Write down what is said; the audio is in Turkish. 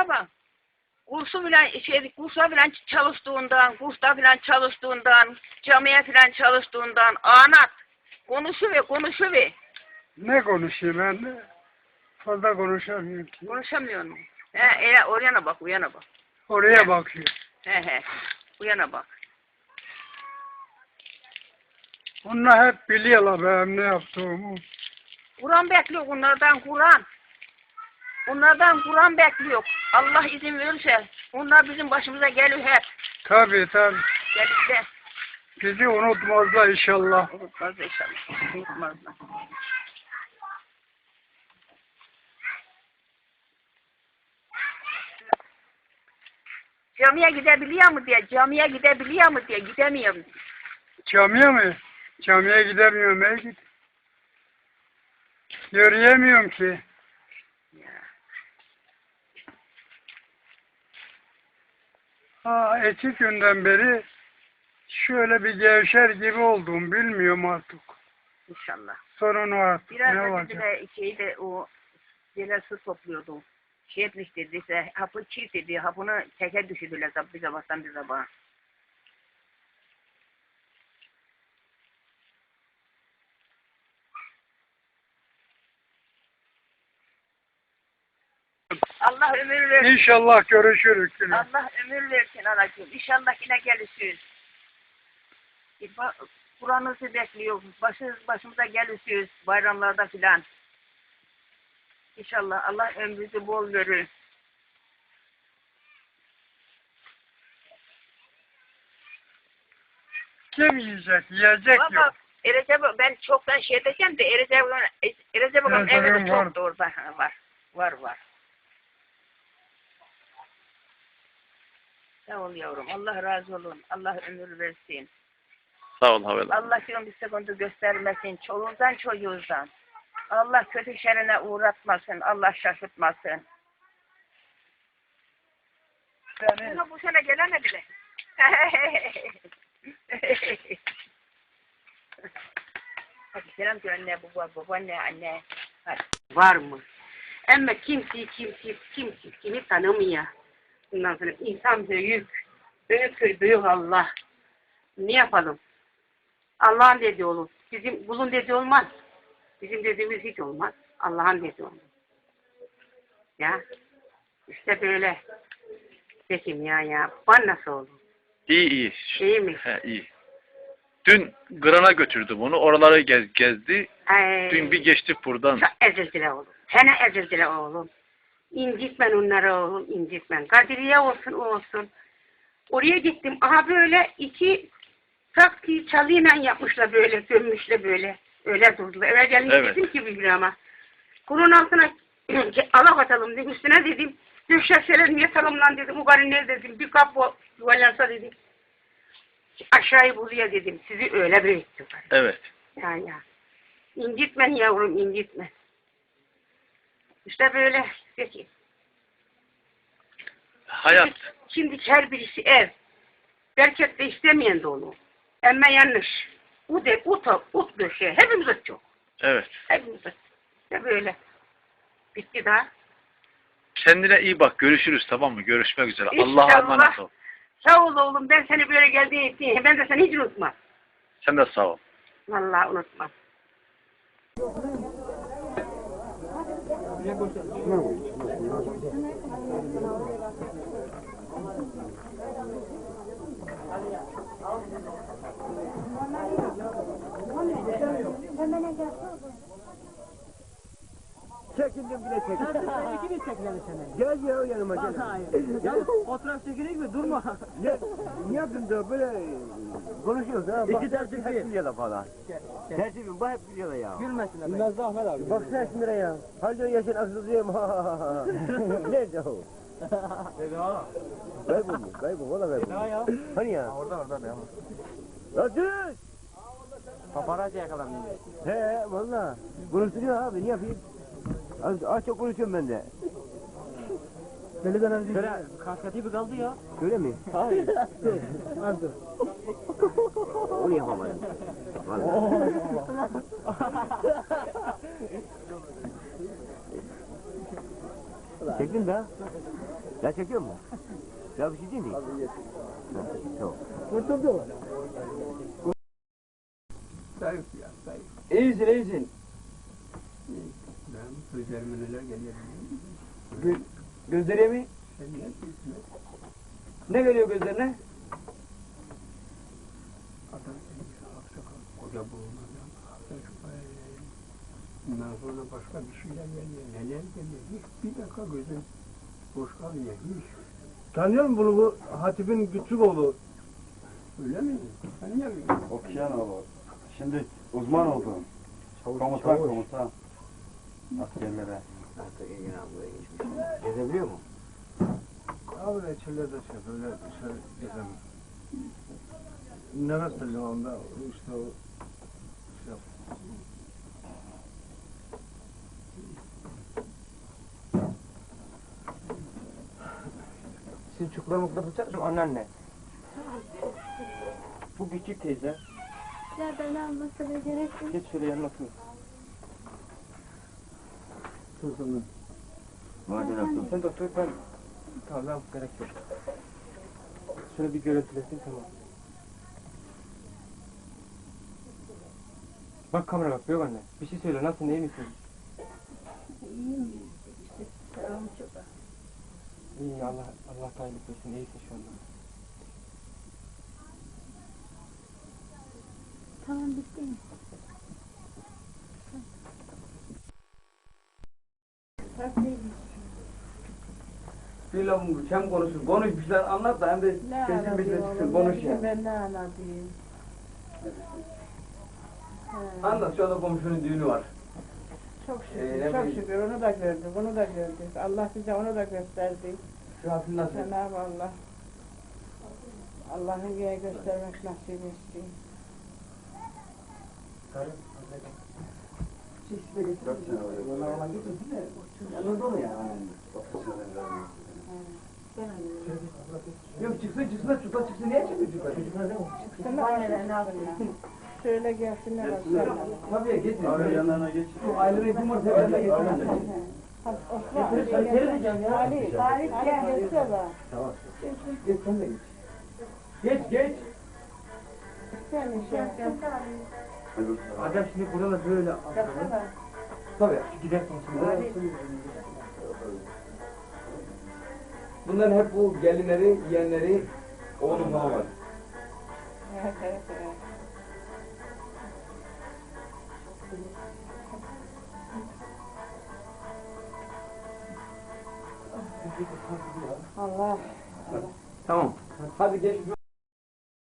ama kursu bilen şey kursa bilen çalıştığından, kursta bilen çalıştığından, camiye filan çalıştığından anlat. Konuşu ve konuşu ve Ne konuşayım ben? Fazla konuşamıyorum ki. konuşamıyor mu? He, ele, oraya bak, uyana bak. Oraya bakıyor. He he, uyana bak. Onlar hep biliyorlar benim ne yaptığımı. Kur'an bekliyor onlardan Kur'an. Onlardan Kur'an bekliyor. Allah izin verirse onlar bizim başımıza geliyor hep. Tabii tabii. Gelirse Bizi unutmazlar inşallah. unutmaz inşallah. Unutmazlar. Camiye gidebiliyor mu diye, camiye gidebiliyor mu diye gidemiyorum. Camiye mi? Camiye gidemiyorum. Git. Yürüyemiyorum ki. Ya. Ha, iki günden beri şöyle bir gevşer gibi oldum. Bilmiyorum artık. İnşallah. Sorun artık. Biraz ne olacak? de şeyde o şeyler su topluyordu. Şey etmiş dediyse hapı çiğ dedi. Hapını teker düşürdüler bir sabahtan bir sabaha. Allah ömür versin. İnşallah görüşürüz yine. Allah ömür versin anacığım. İnşallah yine gelirsiniz. Kur'an'ınızı bekliyoruz. Başınız, başımıza gelirsiniz bayramlarda filan. İnşallah Allah ömrünüzü bol verir. Kim yiyecek? Yiyecek Valla yok. Erece ben çoktan şey edeceğim de Erece Erece bakalım Erece evi de var. çok Ha, var. Var var. Sağ ol yavrum. Allah razı olun. Allah ömür versin. Sağ ol Havel. Allah diyorum bir sıkıntı göstermesin. Çoluğundan çocuğundan. Allah kötü şerine uğratmasın. Allah şaşırtmasın. Beni, Buna bu sene gelemediler. Hadi selam söyle anne, baba, babaanne, anne. Hadi. var mı? Ama kimse kimse kimse kimi tanımıyor. Bundan sonra insan büyük. Büyük büyük Allah. Ne yapalım? Allah'ın dediği olur. Bizim kulun dediği olmaz. Bizim dediğimiz hiç olmaz. Allah'ın dediği olur. Ya. işte böyle. Peki ya ya. Bana nasıl olur? İyi iyi. İyi mi? He iyi. Dün Gran'a götürdü bunu. Oraları gez, gezdi. Ay, Dün bir geçtik buradan. Çok ezildiler oğlum. Sene ezildiler oğlum. İncitmen onları oğlum, incitmen. Kadiriye olsun, o olsun. Oraya gittim. Aha böyle iki taksi çalıyla yapmışlar böyle, gömmüşler böyle. Öyle durdular. Eve gelince Evet. dedim ki bir ama. Kurun altına alak atalım dedim. Üstüne dedim. Döşerseler niye salımlan dedim. O garı ne dedim. Bir kap yuvarlansa dedim. Aşağıyı buluyor dedim. Sizi öyle büyüttüm. Evet. Ya ya. İncitmen yavrum incitmen. İşte böyle. Peki. Hayat. Şimdi her birisi ev. Bereket de istemeyen de olur. Ama yanlış. U de, ut, ut döşe. Hepimiz çok. Evet. Hepimiz İşte böyle. Bitti daha. Kendine iyi bak. Görüşürüz tamam mı? Görüşmek üzere. Allah'a emanet ol. Sağ ol oğlum. Ben seni böyle geldiğin ettiğin. Ben de seni hiç unutmam. Sen de sağ ol. Vallahi unutmam. Una Çekindim bile çekindim. İki bir çekilelim seni. Gel ya yanıma gel. Hayır. Ya fotoğraf çekilir mi? Durma. Ne, ne yaptın da böyle konuşuyoruz ha? İki tertip hep değil. biliyorlar falan. Tertibim bak hep biliyorlar ya. Gülmesinler. Gülmez Ahmet abi. Bak sen şimdi ya. Halca yaşın aksızlıyım. Nerede o? Kaybol mu? Kaybol. Valla kaybol. ya. Hani ya? Orada orada. Ya düz. Paparazzi yakalandı. He valla. Konuşturuyor abi ne yapayım? Az, az çok konuşuyorum ben de. Deli dönem değil. Şöyle kaskati bir kaldı ya. Öyle mi? Hayır. Dur. Onu yapamadım. Vallahi. Çektin ha? Ya çekiyor mu? Ya bir şey değil mi? Ha, Tamam. Kurtuldu. Zayıf ya zayıf. İyisin iyisin. Ben üzerime neler geliyor. Gö gözlere mi? Sen ne geliyor gözlerine? Adam akşam koca akşam Bundan sonra başka bir şeyler geliyor. Neler geliyor. Hiç bir dakika gözün boş kalmıyor. Hiç. Tanıyor musun bunu bu Hatip'in küçük oğlu? Öyle mi? Tanıyor musun? Okşanoğlu. Şimdi uzman oldun. Komutan komutan. Askerlere. Artık Engin ablaya geçmiş. Gezebiliyor mu? Abi de çöllerde şey böyle dışarı gezem. Nefes alıyor onda işte o şey yap. Siz çukura mukura tutar mısın anneanne? Bu küçük teyze. Ya ben almasına gerek yok. Geç şöyle yanına Madem yaptım. Sen de otur ben. Tamam gerek yok. Şöyle bir görüntülesin tamam. Bak kamera bak yok anne. Bir şey söyle nasıl iyi misin? İyi Allah Allah iyilik versin iyisin şu anda. Tamam bitti mi? Bir lafım sen konuşsun. Konuş bir şeyler anlat da hem de sesin bir de çıksın. Konuş ya. Ben ne anlatayım? Anlat şu anda komşunun düğünü var. Çok şükür, Ee, ne çok bileyim. şükür. Onu da gördük, bunu da gördük. Allah bize onu da gösterdi. Şu hafif nasıl? Cenab-ı Allah. Allah'ın göğe göstermek nasip etsin. Dört sene oluyor. Yok çıksın çıksın çocuklar çıksın. Niye çıkıyor çocuklar? Çocuklar ne. Şöyle gelsinler baksana. Tabii getir. Abi yanlarına geç. Bu ailenin kim varsa yanına getir. Osman. Ali, Ali gel gelsene. Geç sen de geç. Geç geç. Sen şey Adam şimdi burada da böyle Gelsene. Tabii gidersin şimdi. Bunların hep bu gelinleri, yeğenleri, oğlum falan var. Evet, evet, evet. Allah. Tamam. Hadi geç.